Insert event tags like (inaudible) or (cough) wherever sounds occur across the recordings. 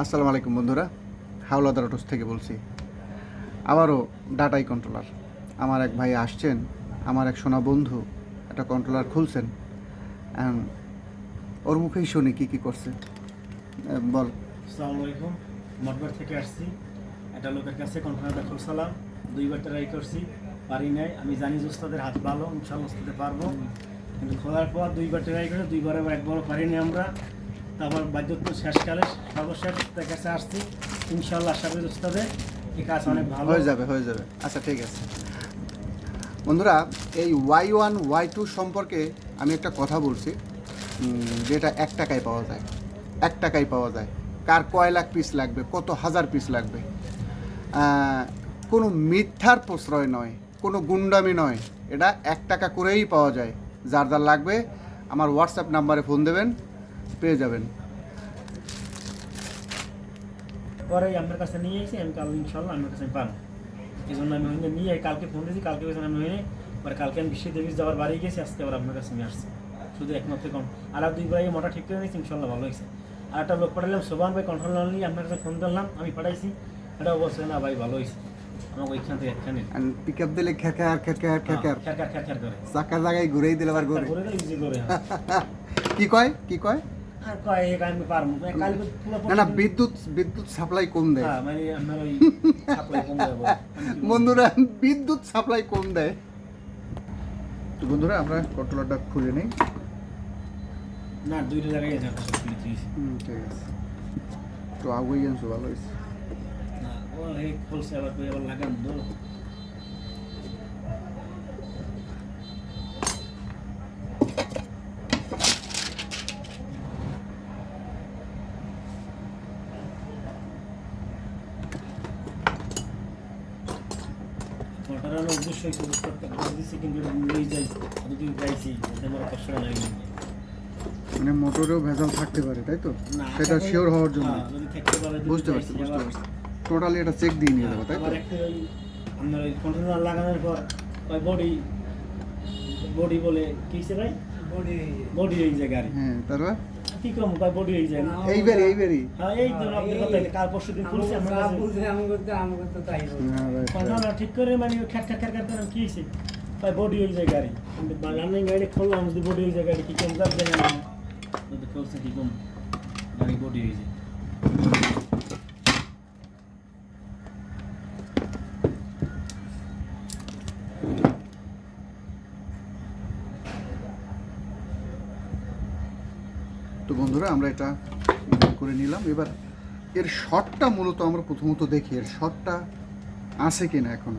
আসসালামু আলাইকুম বন্ধুরা হাওলাদার অটোস থেকে বলছি। আবারও ডাটাই কন্ট্রোলার আমার এক ভাই আসছেন আমার এক সোনা বন্ধু একটা কন্ট্রোলার খুলছেন। ওর মুখেই শুনি কী কী করছে। বল। আসসালামু আলাইকুম। মঠবার থেকে আসছি। একটা লোকের কাছে কনফারেন্সটা খুলছিলাম। দুইবার ট্রাই করছি পারি নাই। আমি জানি যে ওস্তাদের হাত ভালো ইনশাল্লাহ ওস্তাদে পারব। কিন্তু খোলার পর দুইবার ট্রাই করে দুইবার একবারও পারিনি আমরা। তারপর বাধ্যত্ব শেষকালে, সর্বশেষ তার কাছে আসছি। ইনশাল্লাহ আশা করি এই কাজ অনেক ভালো। হয়ে যাবে হয়ে যাবে। আচ্ছা ঠিক আছে। বন্ধুরা, এই ওয়াই ওয়ান, ওয়াই টু সম্পর্কে আমি একটা কথা বলছি যেটা এক টাকায় পাওয়া যায়। এক টাকায় পাওয়া যায়। কার কয় লাখ পিস লাগবে, কত হাজার পিস লাগবে? কোনো মিথ্যার প্রশ্রয় নয়, কোনো গুন্ডামি নয়। এটা এক টাকা করেই পাওয়া যায়। যার যার লাগবে, আমার হোয়াটসঅ্যাপ নাম্বারে ফোন দেবেন। পেয়ে যাবেন। পরে আপনার কাছে নিয়ে এসে আমি কাল ইনশাল্লাহ আমার কাছে পাবো। এই জন্য আমি নিয়ে কালকে ফোন দিয়েছি কালকে আমি কালকে আমি বিশ্ব দেবী যাবার বাড়ি গেছি আজকে আবার আপনার কাছে আমি আসছি। শুধু একমাত্র কম। আর দুই ভাই মোটা ঠিক করে নিয়েছি ইনশাল্লাহ ভালো হয়েছে। আর একটা লোক পাঠালাম সোবান ভাই কন্ট্রোল নিয়ে আপনার কাছে ফোন দিলাম আমি পাঠাইছি। এটা অবশ্যই না ভাই ভালো হয়েছে। আমাকে ওইখান থেকে একখানে পিক আপ দিলে খেকার খেকার খেকার খের খের খের। খের করে। চাকা জায়গায় ঘুরেই দিলে আবার ঘুরে। করে ইজি করে হ্যাঁ। (laughs) কি কয়? কি কয়? পুরো না না বিদ্যুৎ বিদ্যুৎ সাপ্লাই কম দেয়। হ্যাঁ মানে আপনার ওই সাপ্লাই কম যাব (laughs) বন্ধুরা বিদ্যুৎ সাপ্লাই কম দেয়। তো বন্ধুরা আমরা কন্ট্রোলারটা খুলে নেই। না দুইটা জায়গায় ঠিক আছে। তো আগুই আনছো ভালো হয়েছে। না ও এই খুলছে আবার আবার লাগান উদ্দেশ্য হয়েছে বুঝতে দিচ্ছি কিন্তু নিয়ে যাই আমি যদি যাইছি আমার কষ্ট লাগে মানে মোটরেও ভেজাল থাকতে পারে তাই তো? সেটা শিওর হওয়ার জন্য। হ্যাঁ, বুঝতে পারছি বুঝতে পারছি। টোটালি এটা চেক দিয়ে নিয়ে যাব তাই তো? আপনার ওই কন্টেনার লাগানোর পর ওই বডি বডি বলে কি সে ভাই? বডি বডি এই যে গাড়ি। হ্যাঁ তারপর? কি কম বডি হয়ে যায় এইবারই এইবারই। হ্যাঁ এই তো আপনি কথা। কাল পরশু দিন খুলছে আমার কাছে হ্যাঁ, right, না ঠিক করে মানে খ্যাট খ্যাট খ্যাট খ্যাট করে কি হয়েছে? ভাই বডি হয়ে যায় গাড়ি। রানিং গাড়ি খোলা যদি বডি হয়ে যায় গাড়ি কি কম যাবে জানি না। খুলছে কি কম? গাড়ি বডি হয়ে যে তো বন্ধুরা আমরা এটা করে নিলাম। এবার এর শটটা মূলত আমরা প্রথমত দেখি, এর শটটা আছে কিনা এখন।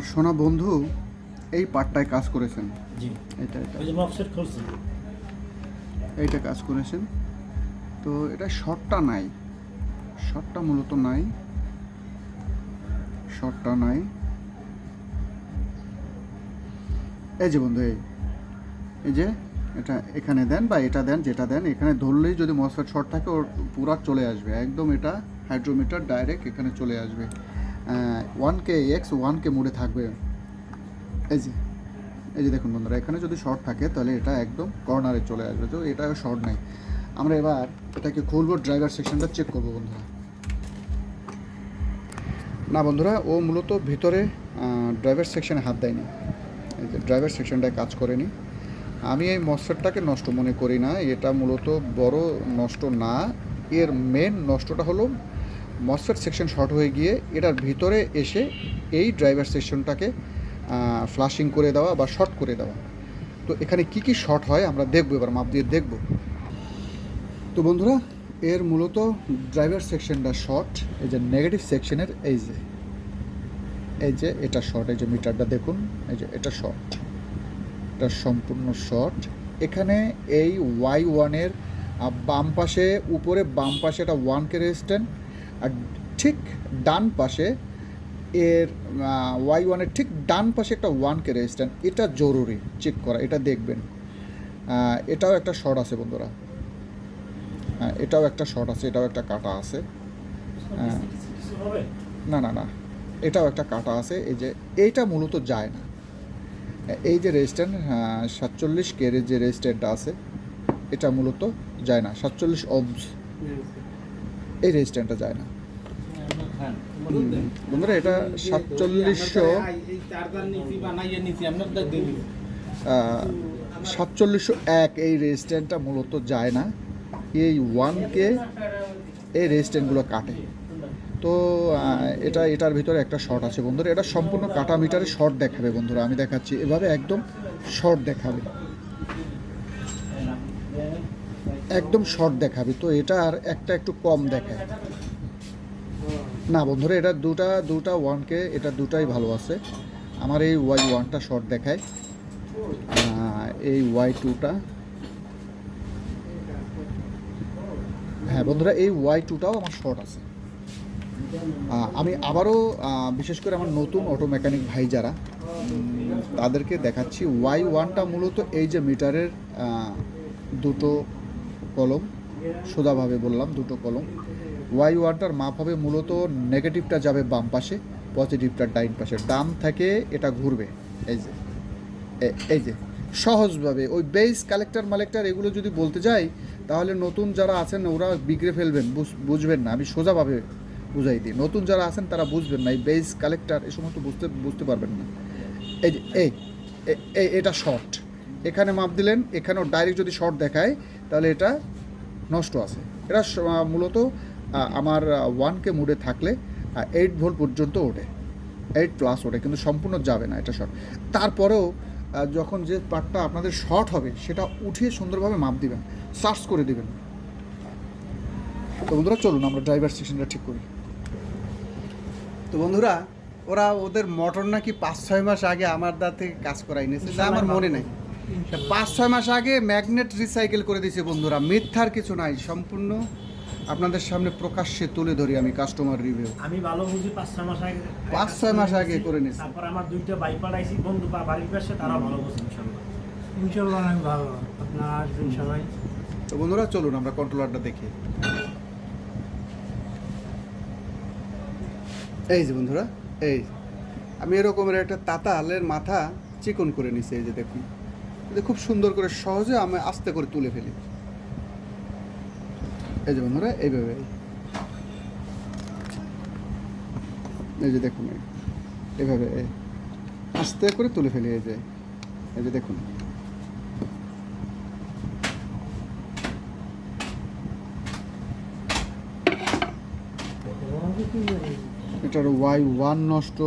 আমার সোনা বন্ধু এই পার্টটায় কাজ করেছেন। জি। এটা এইটা। কাজ করেছেন। তো এটা শর্টটা নাই। শর্টটা মূলত নাই। শর্টটা নাই। এই যে বন্ধু এই। এই যে এটা এখানে দেন বা এটা দেন যেটা দেন এখানে ধরলেই যদি মসফেট শর্ট থাকে ওর পুরা চলে আসবে। একদম এটা হাইড্রোমিটার ডাইরেক্ট এখানে চলে আসবে। One K X one K মোডে থাকবে। এই যে এই যে দেখুন বন্ধুরা, এখানে যদি শর্ট থাকে, তাহলে এটা একদম কর্নারে চলে আসবে। তো এটা শর্ট নাই। আমরা এবার এটাকে খুলবো ড্রাইভার সেকশনটা চেক করব বন্ধুরা। না বন্ধুরা, ও মূলত ভিতরে ড্রাইভার সেকশনে হাত দেয়নি। এই যে ড্রাইভার সেকশনটায় কাজ করেনি। আমি এই মসফেটটাকে নষ্ট মনে করি না, এটা মূলত বড় নষ্ট না, এর মেন নষ্টটা হলো মসফেট সেকশন শর্ট হয়ে গিয়ে এটার ভিতরে এসে এই ড্রাইভার সেকশনটাকে ফ্লাশিং করে দেওয়া বা শর্ট করে দেওয়া। তো এখানে কি কি শর্ট হয় আমরা দেখব, এবার মাপ দিয়ে দেখব। তো বন্ধুরা, এর মূলত ড্রাইভার সেকশনটা শর্ট এই যে নেগেটিভ সেকশনের এই যে এই যে এটা শর্ট এই যে মিটারটা দেখুন, এই যে এটা শর্ট এটা সম্পূর্ণ শর্ট এখানে এই ওয়াই ওয়ানের বাম পাশে, উপরে বাম পাশে একটা ওয়ান কে রেজিস্ট্যান্ট আর ঠিক ডান পাশে এর ওয়াই ওয়ানের ঠিক ডান পাশে একটা ওয়ানকে রেজিস্ট্যান্ট এটা জরুরি চেক করা, এটা দেখবেন। এটাও একটা শর্ট আছে বন্ধুরা। হ্যাঁ এটাও একটা শর্ট আছে, এটাও একটা কাটা আছে। না না না, এটাও একটা কাটা আছে, এই যে এইটা মূলত যায় না। এই যে রেজিস্ট্যান্ট সাতচল্লিশ কের যে রেজিস্ট্যান্টটা আছে, এটা মূলত যায় না, সাতচল্লিশ ওমস এই রেজিস্ট্যান্টটা যায় না। বন্ধুরা এটা সাতচল্লিশশো সাতচল্লিশশো এক এই রেজিস্ট্যান্টটা মূলত যায় না। এই ওয়ানকে এই রেজিস্ট্যান্টগুলো কাটে। তো এটা এটার ভিতরে একটা শর্ট আছে। বন্ধুরা এটা সম্পূর্ণ কাটা মিটারে শর্ট দেখাবে বন্ধুরা। আমি দেখাচ্ছি এভাবে একদম শর্ট দেখাবে। একদম শর্ট দেখাবে। তো এটা আর একটা একটু কম দেখায়। না বন্ধুরা, এটা দুটা দুটা ওয়ানকে এটা দুটাই ভালো আছে। আমার এই ওয়াই ওয়ানটা শর্ট দেখায়। এই ওয়াই টুটা হ্যাঁ বন্ধুরা, এই ওয়াই টুটাও আমার শর্ট আছে। আমি আবারও বিশেষ করে আমার নতুন অটো মেকানিক ভাই যারা তাদেরকে দেখাচ্ছি। ওয়াই ওয়ানটা মূলত এই যে মিটারের দুটো কলম, সোজাভাবে বললাম দুটো কলম। ওয়াই ওয়ানটার মাপ হবে মূলত নেগেটিভটা যাবে বাম পাশে পজিটিভটা ডাইন পাশে। ডান থেকে এটা ঘুরবে। এই যে, এ- এই যে, সহজভাবে। ওই বেস কালেক্টর মালেক্টার এগুলো যদি বলতে যাই, তাহলে নতুন যারা আছেন ওরা বিগড়ে ফেলবেন, বুঝ- বুঝবেন না। আমি সোজাভাবে বুঝাই দিই। নতুন যারা আছেন তারা বুঝবেন না। এই বেস কালেক্টর এই সমস্ত বুঝতে বুঝতে পারবেন না। এই যে, এই এই এটা শর্ট এখানে মাপ দিলেন এখানেও ডাইরেক্ট যদি শর্ট দেখায় তাহলে এটা নষ্ট আছে। এটা মূলত আমার ওয়ানকে মুডে থাকলে এইট ভোল্ট পর্যন্ত ওঠে। এইট প্লাস ওঠে কিন্তু সম্পূর্ণ যাবে না এটা শর্ট তারপরেও যখন যে পার্টটা আপনাদের শর্ট হবে সেটা উঠিয়ে সুন্দরভাবে মাপ দিবেন সার্চ করে দিবেন। তো বন্ধুরা চলুন আমরা ড্রাইভার সেকশনটা ঠিক করি। তো বন্ধুরা ওরা ওদের মোটর নাকি পাঁচ ছয় মাস আগে আমার দা থেকে কাজ করাই নিয়েছে যা আমার মনে নাই। পাঁচ ছয় মাস আগে ম্যাগনেট রিসাইকেল করে দিয়েছে বন্ধুরা। মিথ্যার কিছু নাই সম্পূর্ণ আপনাদের সামনে প্রকাশ্যে তুলে ধরি আমি কাস্টমার রিভিউ আমি ভালো বুঝি পাঁচ ছয় মাস আগে পাঁচ ছয় মাস আগে করে নিয়েছি। তারপর আমার দুইটা বাইক পাঠাইছি বন্ধু বা বাড়ির পাশে তারা ভালো বুঝি ইনশাল্লাহ। ইনশাল্লাহ অনেক ভালো আপনারা আসবেন সবাই তো বন্ধুরা চলুন আমরা কন্ট্রোলারটা দেখি। এই যে বন্ধুরা এই আমি এরকমের একটা তাতালের মাথা চিকন করে নিছি এই যে দেখুন। খুব সুন্দর করে সহজে আমি আস্তে করে তুলে ফেলি এই যে বন্ধুরা, এইভাবে এই যে দেখুন। এভাবে। আস্তে করে তুলে ফেলি, এই যে এই যে দেখুন এটার ওয়াই ওয়ান নষ্ট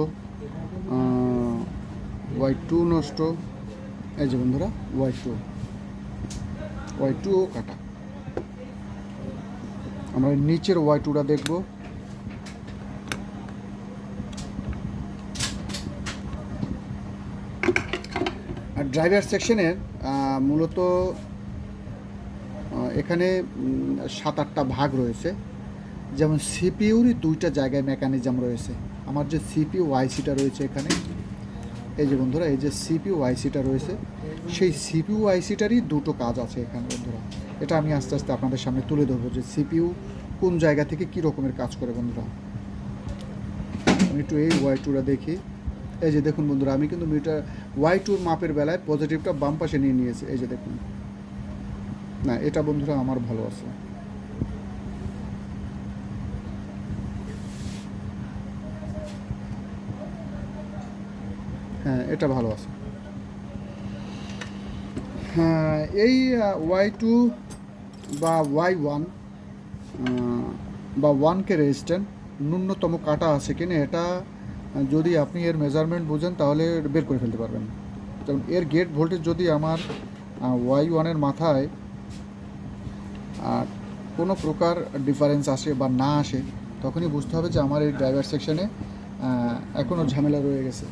ওয়াই টু নষ্ট এই যে বন্ধুরা ওয়াই টু ওয়াই টুও কাটা। আমরা নিচের ওয়াই টুটা দেখব। আর ড্রাইভার সেকশনের মূলত এখানে সাত আটটা ভাগ রয়েছে। যেমন সিপিউরই দুইটা জায়গায় মেকানিজম রয়েছে। আমার যে সিপিউ আইসিটা রয়েছে এখানে। এই যে বন্ধুরা, এই যে সিপিউ আইসিটা রয়েছে, সেই সিপিউ আইসিটারই দুটো কাজ আছে এখানে বন্ধুরা। এটা আমি আস্তে আস্তে আপনাদের সামনে তুলে ধরবো যে সিপিউ কোন জায়গা থেকে কী রকমের কাজ করে বন্ধুরা। আমি একটু এই ওয়াই টুটা দেখি। এই যে দেখুন বন্ধুরা, আমি কিন্তু মিটার ওয়াই টুর মাপের বেলায় পজিটিভটা বাম পাশে নিয়ে নিয়েছি। এই যে দেখুন। না, এটা বন্ধুরা আমার ভালো আছে। হ্যাঁ এটা ভালো আছে। হ্যাঁ এই ওয়াই টু বা ওয়াই ওয়ান বা ওয়ানকে রেজিস্ট্যান্ট ন্যূনতম কাটা আছে কিনা এটা যদি আপনি এর মেজারমেন্ট বোঝেন তাহলে বের করে ফেলতে পারবেন। যেমন এর গেট ভোল্টেজ যদি আমার ওয়াই ওয়ানের মাথায় কোনো প্রকার ডিফারেন্স আসে বা না আসে, তখনই বুঝতে হবে যে আমার এই ড্রাইভার সেকশনে এখনও ঝামেলা রয়ে গেছে।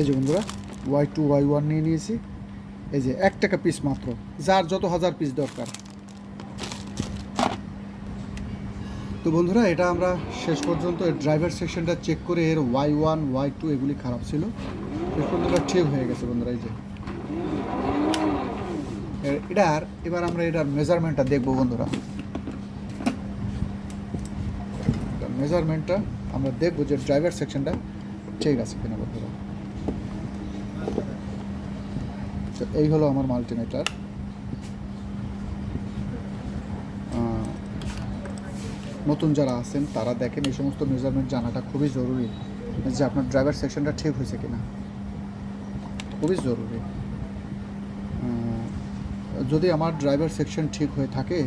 এই যে বন্ধুরা ওয়াই টু ওয়াই ওয়ান নিয়ে নিয়েছি। এই যে এক টাকা পিস মাত্র, যার যত হাজার পিস দরকার। তো বন্ধুরা, এটা আমরা শেষ পর্যন্ত ড্রাইভার সেকশনটা চেক করে এর ওয়াই ওয়ান ওয়াই টু এগুলি খারাপ ছিল। শেষ পর্যন্ত ঠিক হয়ে গেছে বন্ধুরা, এই যে। এটার এবার আমরা এটার মেজারমেন্টটা দেখব বন্ধুরা। মেজারমেন্টটা আমরা দেখব যে ড্রাইভার সেকশনটা ঠিক আছে কিনা বন্ধুরা। তো এই হলো আমার মাল্টিমিটার। নতুন যারা আছেন, তারা দেখেন এই সমস্ত মেজারমেন্ট জানাটা খুবই জরুরি যে আপনার ড্রাইভার সেকশনটা ঠিক হয়েছে কিনা। খুবই জরুরি। যদি আমার ড্রাইভার সেকশন ঠিক হয়ে থাকে,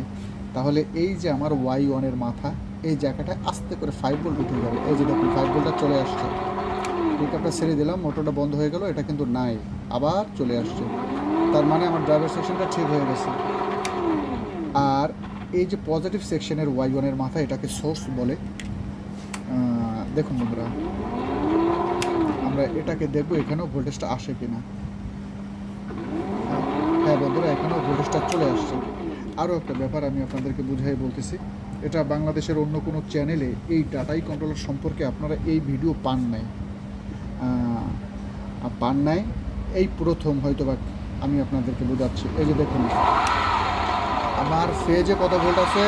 তাহলে এই যে আমার ওয়াই ওয়ানের মাথা, এই জায়গাটা আস্তে করে ফাইভ বোল্ট উঠে যাবে। এই যে দেখুন ফাইভ বোল্টটা চলে আসছে। পিকআপটা ছেড়ে দিলাম মোটরটা বন্ধ হয়ে গেল, এটা কিন্তু নাই। আবার চলে আসছে। তার মানে আমার ড্রাইভার সেকশনটা ঠিক হয়ে গেছে। আর এই যে পজিটিভ সেকশনের ওয়াই ওয়ানের মাথা, এটাকে সোর্স বলে। দেখুন বন্ধুরা, আমরা এটাকে দেখব এখানেও ভোল্টেজটা আসে কিনা। হ্যাঁ বন্ধুরা, এখানেও ভোল্টেজটা চলে আসছে। আরও একটা ব্যাপার আমি আপনাদেরকে বুঝাই বলতেছি। এটা বাংলাদেশের অন্য কোনো চ্যানেলে এই ডাটাই কন্ট্রোলার সম্পর্কে আপনারা এই ভিডিও পান নাই। পান নাই এই প্রথম হয়তো বা আমি আপনাদেরকে বোঝাচ্ছি। এই যে দেখুন, আমার ফেজে কত ভোল্ট আছে?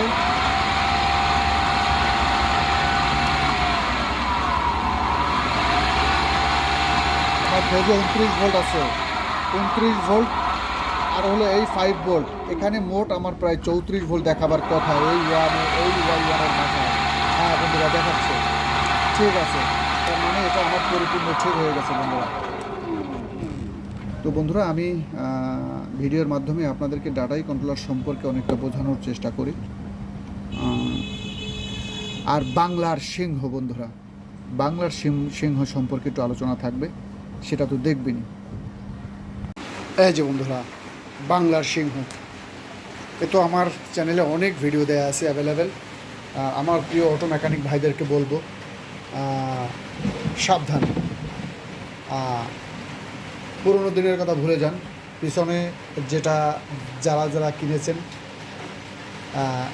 ফেজে উনত্রিশ ভোল্ট আছে। উনত্রিশ ভোল্ট, আর হলো এই ফাইভ ভোল্ট। এখানে মোট আমার প্রায় চৌত্রিশ ভোল্ট দেখাবার কথা। এই ওয়ানে এই ওয়াই ওয়ানের মাথায় হ্যাঁ বন্ধুরা, দেখাচ্ছে। ঠিক আছে। তার মানে এটা আমার পরিপূর্ণ ঠিক হয়ে গেছে, বন্ধুরা। তো বন্ধুরা, আমি ভিডিওর মাধ্যমে আপনাদেরকে ডাটাই কন্ট্রোলার সম্পর্কে অনেকটা বোঝানোর চেষ্টা করি। আর বাংলার সিংহ বন্ধুরা, বাংলার সিংহ সম্পর্কে একটু আলোচনা থাকবে, সেটা তো দেখবেনই। এই যে বন্ধুরা, বাংলার সিংহ। এ তো আমার চ্যানেলে অনেক ভিডিও দেওয়া আছে অ্যাভেলেবেল আমার প্রিয় অটো মেকানিক ভাইদেরকে বলব সাবধান। পুরোনো দিনের কথা ভুলে যান। পিছনে যেটা যারা যারা কিনেছেন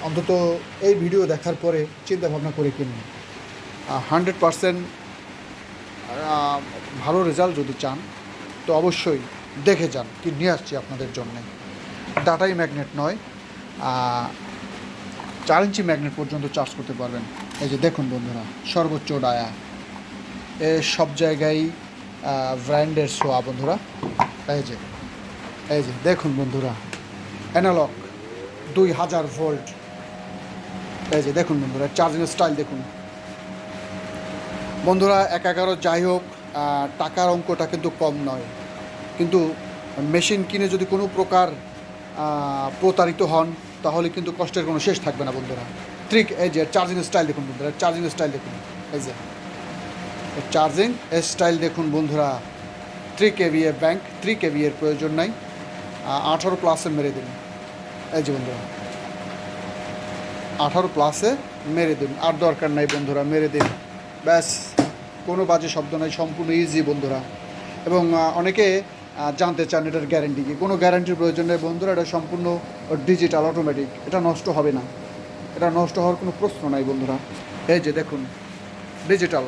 অন্তত এই ভিডিও দেখার পরে চিন্তা ভাবনা করে কিনুন। হান্ড্রেড পারসেন্ট ভালো রেজাল্ট যদি চান, তো অবশ্যই দেখে যান কি নিয়ে আসছি আপনাদের জন্যে। ডাটাই ম্যাগনেট নয় চার ইঞ্চি ম্যাগনেট পর্যন্ত চার্জ করতে পারবেন। এই যে দেখুন বন্ধুরা, সর্বোচ্চ ডায়া। এ সব জায়গায় ব্র্যান্ডের শোয়া বন্ধুরা। এই যে এই যে, দেখুন বন্ধুরা অ্যানালগ দুই হাজার ভোল্ট। এই যে, দেখুন বন্ধুরা চার্জিং স্টাইল দেখুন। বন্ধুরা, এক এগারো যাই হোক টাকার অঙ্কটা কিন্তু কম নয়। কিন্তু মেশিন কিনে যদি কোনো প্রকার প্রতারিত হন, তাহলে কিন্তু কষ্টের কোনো শেষ থাকবে না বন্ধুরা। ট্রিক এই যে চার্জিং স্টাইল দেখুন বন্ধুরা চার্জিং স্টাইল দেখুন। এই যে চার্জিং স্টাইল দেখুন বন্ধুরা থ্রি কেভি এর ব্যাংক থ্রি কেভি এর প্রয়োজন নাই। আঠারো প্লাসে মেরে দিন। এই যে বন্ধুরা, আঠারো প্লাসে মেরে দিন। আর দরকার নাই বন্ধুরা, মেরে দিন। ব্যাস, কোনো বাজে শব্দ নাই, সম্পূর্ণ ইজি বন্ধুরা। এবং অনেকে জানতে চান এটার গ্যারেন্টি কি। কোনো গ্যারান্টির প্রয়োজন নেই বন্ধুরা, এটা সম্পূর্ণ ডিজিটাল অটোমেটিক এটা নষ্ট হবে না। এটা নষ্ট হওয়ার কোনো প্রশ্ন নাই বন্ধুরা। এই যে দেখুন ডিজিটাল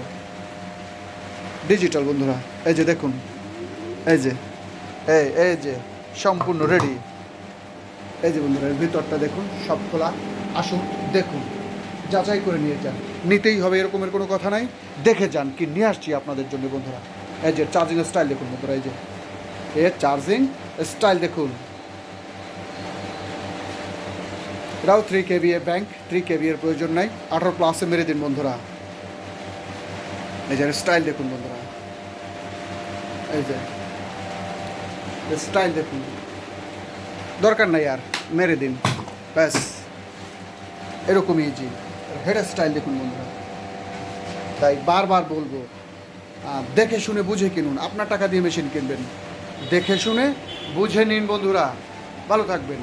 ডিজিটাল বন্ধুরা। এই যে দেখুন, এই যে, এই এই যে, সম্পূর্ণ রেডি এই যে বন্ধুরা ভিতরটা দেখুন, সব খোলা। আসুন, দেখুন, যাচাই করে নিয়ে যান। নিতেই হবে, এরকমের কোনো কথা নাই। দেখে যান কি নিয়ে আসছি আপনাদের জন্য, বন্ধুরা। এই যে চার্জিং স্টাইল দেখুন, বন্ধুরা, এই যে। এর চার্জিং স্টাইল দেখুন। এটাও থ্রি কেবি এ ব্যাংক থ্রি কেবি এর প্রয়োজন নাই। আঠারো প্লাসে মেরে দিন, বন্ধুরা। এই যে স্টাইল দেখুন বন্ধুরা। এই যে স্টাইল দেখুন। দরকার নাই আর, মেরে দিন। ব্যাস। এরকমই ইজি হেড স্টাইল দেখুন বন্ধুরা। তাই বারবার বলব দেখে শুনে বুঝে কিনুন। আপনার টাকা দিয়ে মেশিন কিনবেন। দেখে শুনে বুঝে নিন বন্ধুরা। ভালো থাকবেন।